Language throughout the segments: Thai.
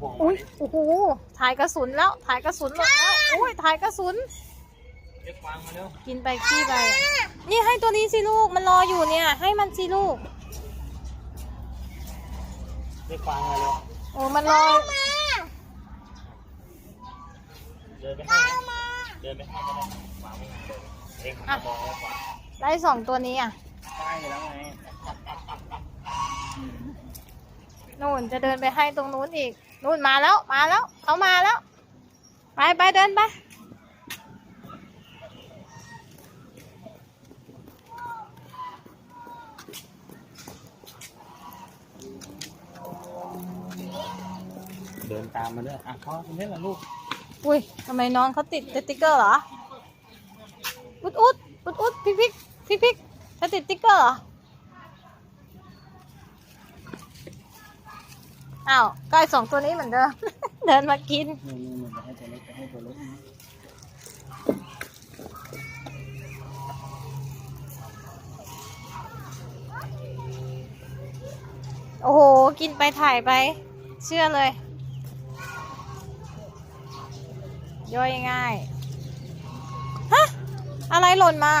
พวงอุ้ยโอ้โหถ่ายกระสุนแล้ว ถ่ายกระสุนหมดแล้วอุ้ยถ่ายกระสุนเรียกวางมาเร็วกินไปขี้ไป นี่ให้ตัวนี้สิลูก มันรออยู่เนี่ย ให้มันสิลูกเรียกวางมาเร็วโอ้มันรอเดินไปให้เดินไปให้ก็ได้วางไม่ได้เลยเองมามองแล้วกว่าได้สองตัวนี้อะใช่แล้วไง นู่นจะเดินไปให้ตรงนู้นอีก นู่นมาแล้วมาแล้วเขามาแล้ว ไปไปเดินไปเดินตามมาด้วยอะพ่อตรงนี้แหละลูก อุ้ยทำไมน้องเขาติดสติ๊กเกอร์เหรอ อุดอุดอุดอุดพิกพิกพิกพิกจะติดสติ๊กเกอร์เหรอ อ้าวก็ไอ้สองตัวนี้เหมือนเดิม เดินมากินนี่นี่นี่ให้ตัวเล็กให้ตัวเล็กนะโอ้โห กินไปถ่ายไป เชื่อเลย ย่อยง่าย ฮะ อะไรหล่นมา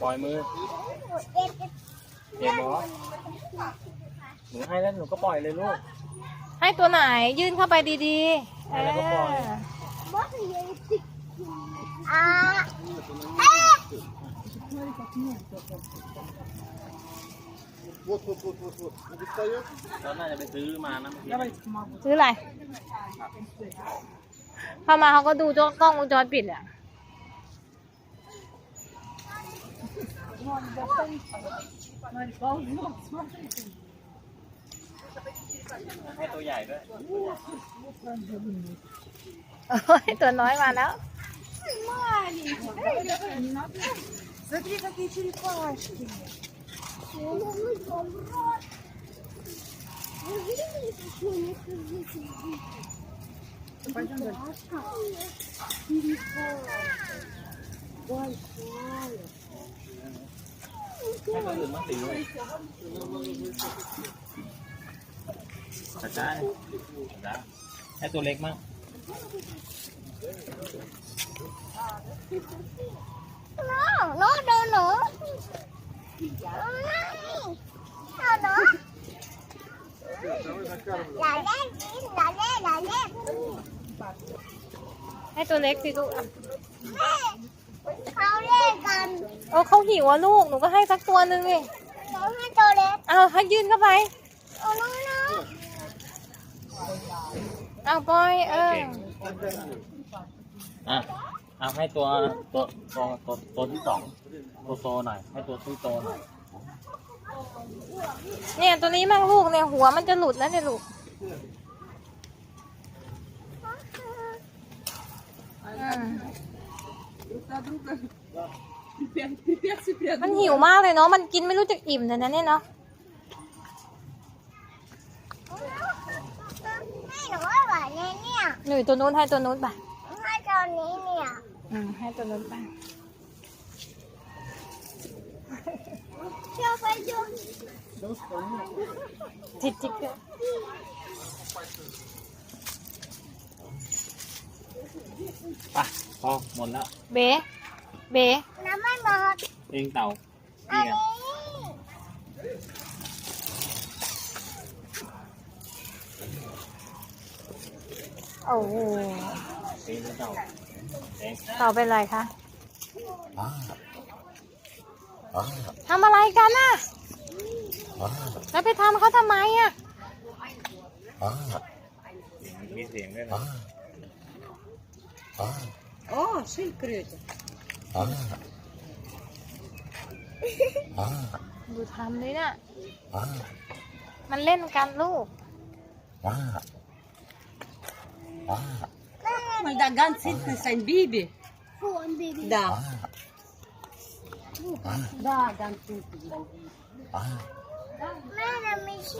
ปล่อยมือเจ็บเหรอหนูให้แล้วหนูก็ปล่อยเลยลูก ให้ตัวไหนยื่นเข้าไปดีๆให้แล้วก็ปล่อยเออเราน่าจะไปซื้อมานะเมื่อกี้ซื้ออะไร เข้ามาเขาก็ดูจ้องกล้องวงจรปิดอ่ะ ให้ตัวใหญ่ด้วย โอ้ยตัวน้อยมาแล้ว Смотри, какие черепашки. Пойдем дальше. Большая. ให้ ตัวอื่นมาสิลูกกระจายกระจายให้ตัวเล็กมั้ง No, no, no, no. No, no. La lép, la lép, la lép. ให้ตัวเล็กสิลูกอะเขาเล่นกันโอ้เขาหิวอะลูก หนูก็ให้สักตัวหนึ่งนี่น้องให้ตัวเล็กเอาให้ยื่นเข้าไปโอ้น้องน้องเอาปล่อยเอออะเอาให้ตัวตัวตัวตัวตัวที่สองตัวโตหน่อย ให้ตัวที่โตหน่อย เนี่ยตัวนี้มั่งลูกเนี่ยหัวมันจะหลุดแล้วเนี่ยลูกอืม มันหิวมากเลยเนาะ มันกินไม่รู้จะอิ่มเลยนะเนี่ยเนาะหนึ่ยตัวนู้นให้ตัวนู้นไปให้ตัวนี้เนี่ยอืมให้ตัวนู้นไปเชื่อไปดูจิกจิกป่ะพอหมดแล้ว เบ๊ เบ๊ น้ำไม่หมด เองเต่า อั นี่ น ไง นี้ โอ้โห เองเต่าเอง ต่อเป็นไรคะทำอะไรกันน่ะ แล้วไปทำเขาทำไมอ่ะ มีเสียงด้วยนะ О, шейкрете. ดูทำเลยนะ่ะมันเล่นกันลูกมันดักกันซิดคือใส่บีบีดาดากันสิ่ Mama, me she